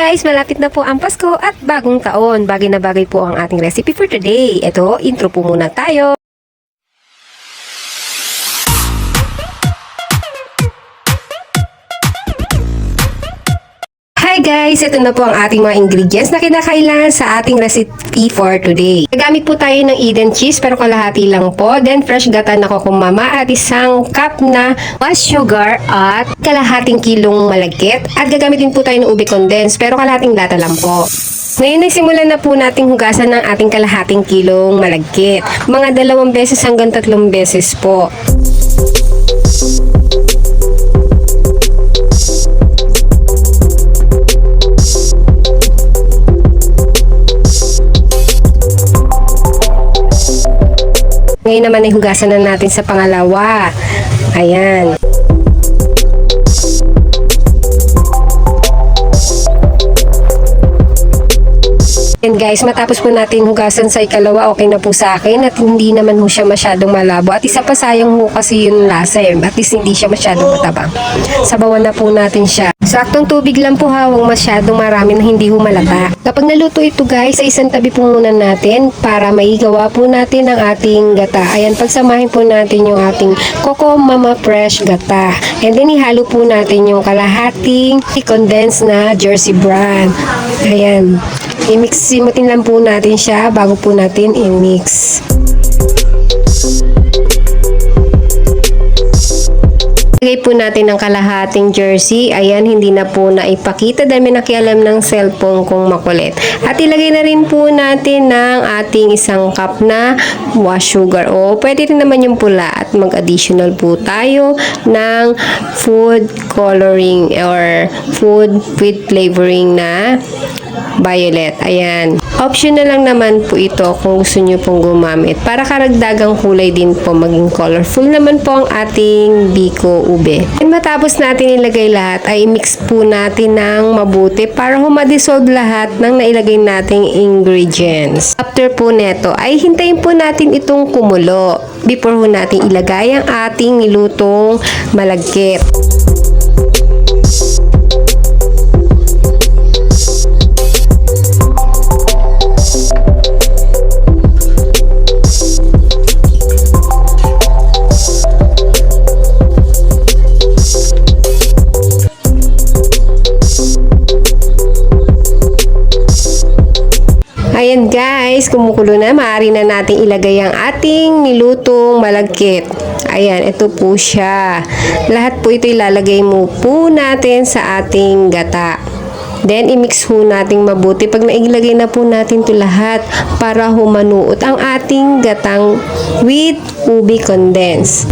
guys, malapit na po ang Pasko at bagong taon. Bagay na bagay po ang ating recipe for today. Ito, intro po muna tayo. Guys! Ito na po ang ating mga ingredients na kinakailangan sa ating recipe for today. Gagamit po tayo ng Eden cheese pero kalahati lang po. Then fresh gata na kukumama at isang cup na white sugar at kalahating kilong malagkit. At gagamitin po tayo ng ube condense pero kalahating lata lang po. Ngayon ay simulan na po nating hugasan ng ating kalahating kilong malagkit. Mga dalawang beses hanggang tatlong beses po. Ngayon naman ay hugasan na natin sa pangalawa. Ayan. And guys, matapos po natin hugasan sa ikalawa, okay na po sa akin at hindi naman ho siya masyadong malabo. At isa pa sayang ho kasi yung lasa eh. At least hindi siya masyadong matabang. Sabawan na po natin siya. Saktong tubig lang po ha, huwag masyadong marami na hindi ho malata. Kapag naluto ito guys, sa isang tabi po muna natin para maigawa po natin ang ating gata. Ayan, pagsamahin po natin yung ating Coco Mama Fresh gata. And then ihalo po natin yung kalahating condensed na Jersey brand. Ayan. I-mix, simutin lang po natin siya bago po natin i-mix. Lagay po natin ng kalahating jersey. Ayan, hindi na po na ipakita dahil may nakialam ng cellphone kung makulit. At ilagay na rin po natin ng ating isang cup na wash sugar. O, pwede rin naman yung pula. At mag-additional po tayo ng food coloring or food with flavoring na violet. Ayan. Optional lang naman po ito kung gusto nyo pong gumamit. Para karagdagang kulay din po maging colorful naman po ang ating biko ube. And matapos natin ilagay lahat ay mix po natin ng mabuti para humadissolve lahat ng nailagay nating ingredients. After po neto ay hintayin po natin itong kumulo before po natin ilagay ang ating nilutong malagkit. Ayan guys, kumukulo na. Maaari na natin ilagay ang ating nilutong malagkit. Ayan, ito po siya. Lahat po ito ilalagay mo po natin sa ating gata. Then, i-mix ho natin mabuti. Pag nailagay na po natin to lahat para humanuot ang ating gatang with ubi condense.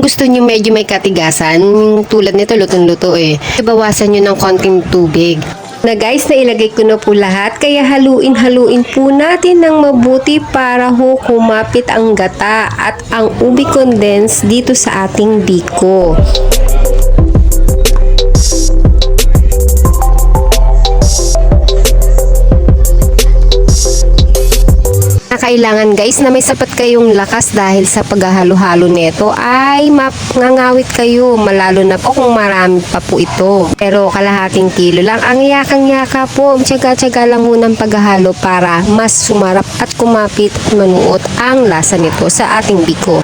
Kung gusto nyo medyo may katigasan, yung tulad nito lutong-luto eh, bawasan nyo ng konting tubig. Na guys, nailagay ko na po lahat, kaya haluin-haluin po natin ng mabuti para ho kumapit ang gata at ang ubi condense dito sa ating biko. Kailangan guys na may sapat kayong lakas dahil sa paghahalo-halo nito ay mangangawit kayo malalo na po kung marami pa po ito. Pero kalahating kilo lang. Ang yakang-yaka po tiyaga-tiyaga lang muna ng paghahalo para mas sumarap at kumapit manuot ang lasa nito sa ating biko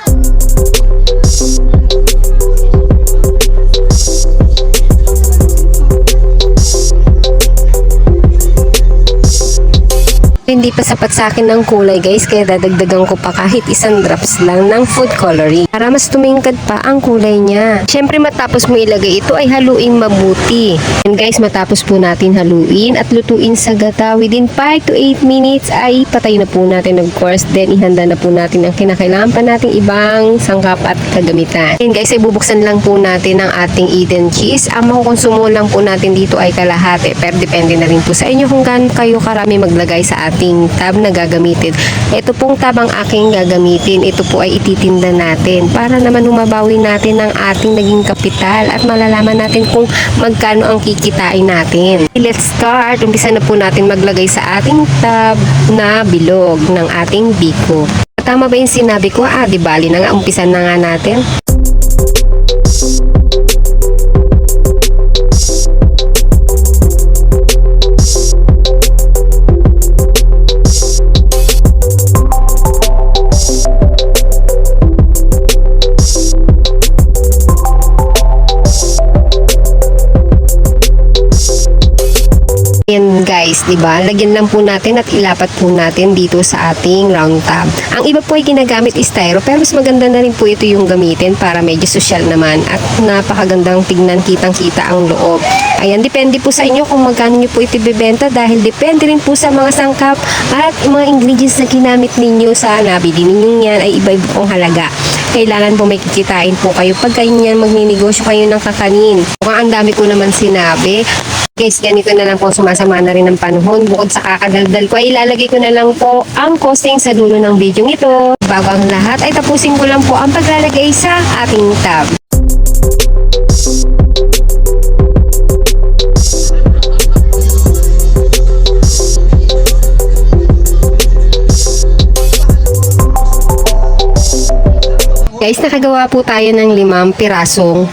Hindi pa sapat sa akin ang kulay guys kaya dadagdagan ko pa kahit isang drops lang ng food coloring para mas tumingkad pa ang kulay niya. Siyempre matapos mo ilagay ito ay haluin mabuti. And guys matapos po natin haluin at lutuin sa gata within 5 to 8 minutes ay patay na po natin of course then ihanda na po natin ang kinakailangan pa nating ibang sangkap at kagamitan. And guys ay bubuksan lang po natin ang ating Eden cheese. Ang makukonsumo lang po natin dito ay kalahati pero depende na rin po sa inyo kung gaano kayo karami maglagay sa ating ating tab na gagamitin. Ito pong tab ang aking gagamitin. Ito po ay ititinda natin para naman humabawi natin ang ating naging kapital at malalaman natin kung magkano ang kikitain natin. Let's start. Umpisa na po natin maglagay sa ating tab na bilog ng ating biko. Tama ba yung sinabi ko? Ah, di bali na nga. Umpisa na nga natin. 'Di ba? Lagyan lang po natin at ilapat po natin dito sa ating round tab. Ang iba po ay ginagamit is styro, pero mas maganda na rin po ito yung gamitin para medyo social naman at napakagandang tignan kitang-kita ang loob. Ayan, depende po sa inyo kung magkano nyo po ito bibenta dahil depende rin po sa mga sangkap at mga ingredients na ginamit ninyo sa nabili ninyo yan ay iba-iba pong halaga kailangan po may kikitain po kayo pag kayo yan magninegosyo kayo ng kakanin. Kung ang dami ko naman sinabi, Guys, ganito na lang po sumasama na rin ng panahon. Bukod sa kakadaldal ko, ay ilalagay ko na lang po ang costing sa dulo ng video ito. Bago ang lahat, ay tapusin ko lang po ang paglalagay sa ating tab. Guys, nakagawa po tayo ng limang pirasong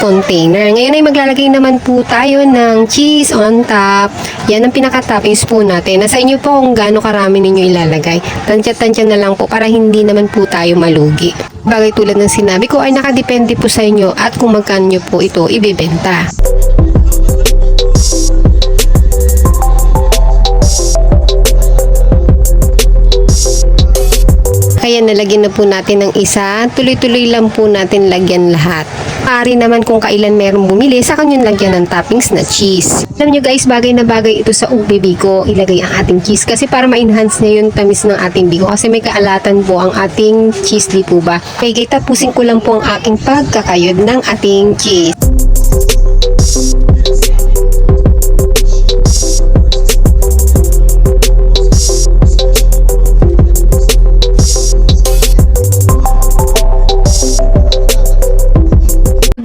container. Ngayon ay maglalagay naman po tayo ng cheese on top. Yan ang pinaka-toppings po natin. Nasa inyo po kung gaano karami ninyo ilalagay. Tansya-tansya na lang po para hindi naman po tayo malugi. Bagay tulad ng sinabi ko ay nakadepende po sa inyo at kung magkano nyo po ito ibibenta. Kaya nalagyan na po natin ng isa. Tuloy-tuloy lang po natin lagyan lahat. Maaari naman kung kailan meron bumili, sa kanyang lagyan ng toppings na cheese. Alam nyo guys, bagay na bagay ito sa ube biko. Ilagay ang ating cheese kasi para ma-enhance na yung tamis ng ating biko. Kasi may kaalatan po ang ating cheese, di po ba? Kaya tapusin ko lang po ang aking pagkakayod ng ating cheese.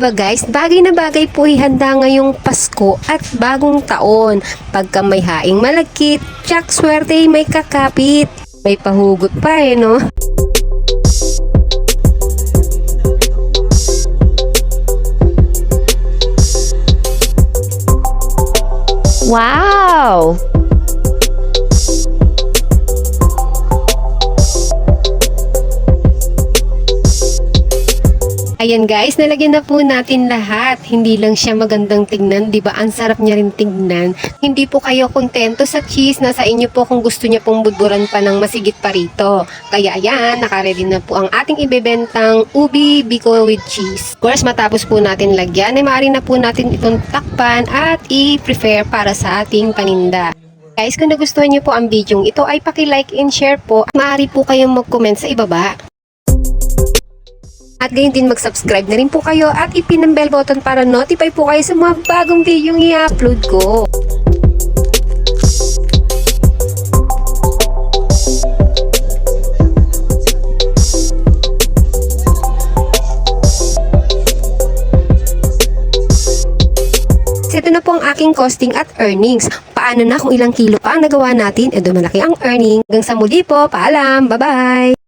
Diba guys, bagay na bagay po ihanda ngayong Pasko at bagong taon. Pagka may haing malagkit, tsak swerte may kakapit. May pahugot pa eh, no? Wow! Ayan guys, nalagyan na po natin lahat. Hindi lang siya magandang tignan, di ba? Ang sarap niya rin tignan. Hindi po kayo kontento sa cheese. Nasa inyo po kung gusto niya pong budburan pa ng masigit pa rito. Kaya ayan, nakaready na po ang ating ibebentang ubi biko with cheese. Of course, matapos po natin lagyan, ay maaari na po natin itong takpan at i-prepare para sa ating paninda. Guys, kung nagustuhan niyo po ang video ito ay paki-like and share po. Maaari po kayong mag-comment sa ibaba. At gayon din mag-subscribe na rin po kayo at ipin ang bell button para notify po kayo sa mga bagong video i-upload ko. Ito na po ang aking costing at earnings. Paano na kung ilang kilo pa ang nagawa natin? E malaki ang earning. Hanggang sa muli po. Paalam. Bye-bye.